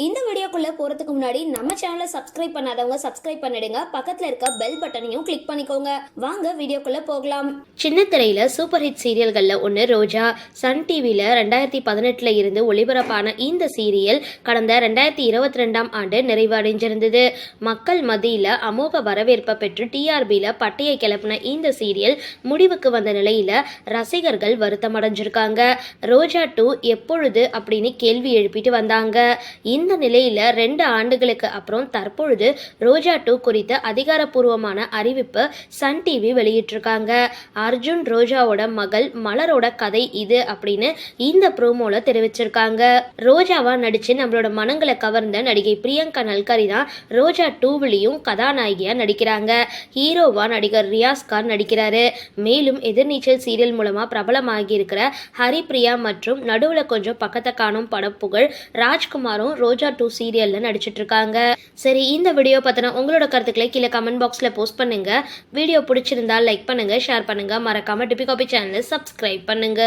இந்த வீடியோக்குள்ள போறதுக்கு முன்னாடி நம்ம சேனலை சப்ஸ்கிரைப் பண்ணாதவங்க சப்ஸ்கிரைப் பண்ணிடுங்க. பக்கத்துல இருக்க பெல் பட்டனையும் கிளிக் பண்ணிக்கோங்க. வாங்க வீடியோக்குள்ள போகலாம். சின்ன திரையில சூப்பர் ஹிட் சீரியல்கள்ல ஒன்று ரோஜா. சன் டிவியில் ரெண்டாயிரத்தி பதினெட்டுல இருந்து ஒளிபரப்பான இந்த சீரியல் கடந்த ரெண்டாயிரத்தி இருபத்தி ரெண்டாம் ஆண்டு நிறைவடைஞ்சிருந்தது. மக்கள் மத்தியில் அமோக வரவேற்பை பெற்று டிஆர்பியில் பட்டையை கிளப்பின இந்த சீரியல் முடிவுக்கு வந்த நிலையில ரசிகர்கள் வருத்தம் அடைஞ்சிருக்காங்க ரோஜா டூ எப்பொழுது அப்படின்னு கேள்வி எழுப்பிட்டு வந்தாங்க. இந்த நிலையில் ரெண்டு ஆண்டுகளுக்கு அப்புறம் தற்பொழுது ரோஜா டூ குறித்த அதிகாரப்பூர்வமான அறிவிப்பு சன் டிவி வெளியிட்டிருக்காங்க. அர்ஜுன் ரோஜாவோட மகள் மலரோட கதை இது அப்படின்னு இந்த ப்ரோமோல தெரிவிச்சிருக்காங்க. ரோஜாவா நடிச்சு நம்மளோட மனங்களை கவர்ந்த நடிகை பிரியங்கா நல்கரி தான் ரோஜா டூவிலையும் கதாநாயகியா நடிக்கிறாங்க. ஹீரோவா நடிகர் ரியாஸ் கான் நடிக்கிறாரு. மேலும் எதிர்நீச்சல் சீரியல் மூலமா பிரபலமாகி இருக்கிற ஹரிப்ரியா மற்றும் நடுவுல கொஞ்சம் பக்கத்தை காணும் படப்புகழ் ராஜ்குமாரும் ரோஜா டூ சீரியல்ல நடிச்சிட்டு இருக்காங்க சரி இந்த வீடியோ பத்தின உங்களோட கருத்துக்களை கீழே கமெண்ட் பாக்ஸ்ல போஸ்ட் பண்ணுங்க. வீடியோ பிடிச்சிருந்தா லைக் பண்ணுங்க ஷேர் பண்ணுங்க. மறக்காம டிபி காபி சேனலை சப்ஸ்கிரைப் பண்ணுங்க.